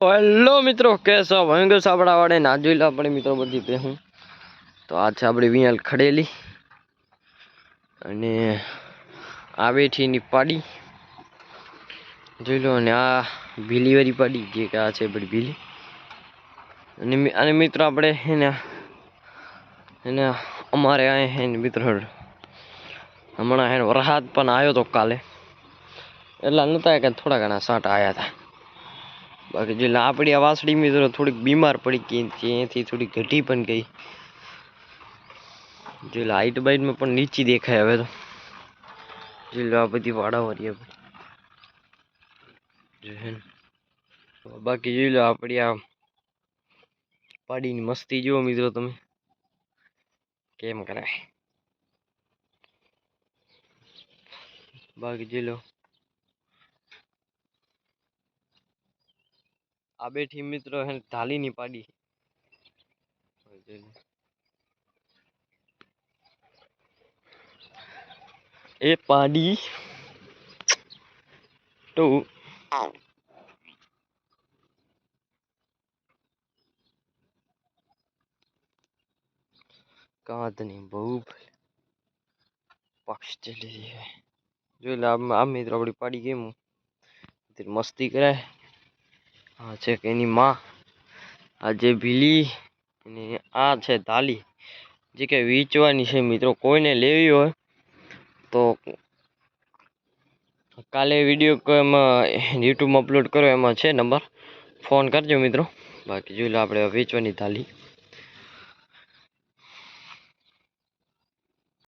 Hello મિત્રો કેશો ભયંકર સાપડા વાળે ના જોઈ લો આપણે મિત્રો બધી હું. તો આ છે આપણી વિયાલ ખડેલી. અને આ વેઠીની પાડી. જોઈ લો, અને આ ભીલીવાળી પાડી, જે કે આ છે બધી ભીલી. અને અને મિત્રો આપણે એને એને અમારે આ હે મિત્રો હમણાં હે વરસાદ પણ આવ્યો તો કાલે. એટલા નહોતા કે થોડા ઘણા સાંટા આવ્યા હતા બાકી જે આપણી આ વાસળી મિત્રો થોડીક બીમાર પડી ગઈ ત્યાંથી થોડી ઘટી પણ ગઈ. જે લાઇટ બાઇટમાં પણ નીચી દેખાય હવે તો. જે આ બધી વાડાવાળી આ બધી. જે હે ને. બાકી જોઈ લો આપણી આ પાડીની મસ્તી જુઓ મિત્રો તમે. કેમ કરાય. બાકી જોઈ લો. આ બેઠી મિત્રો હે ને ઢાલીની પાડી જોઈ લો. એ પાડી તો કાંધની બહુ પક્ષ ચલી છે જોઈ લે, આમ આમ મિત્રો આપણી પાડી કેમ તે મસ્તી કરે આ છે એની માં. આ જે ભીલી અને આ છે તાલી જે કે વેચવાની છે મિત્રો, કોઈને લેવી હોય તો કાલે વીડિયો એમાં યુટ્યુબમાં અપલોડ કરો, એમાં છે નંબર. ફોન કરજો મિત્રો. બાકી જોઈ લો આપણે વેચવાની થાલી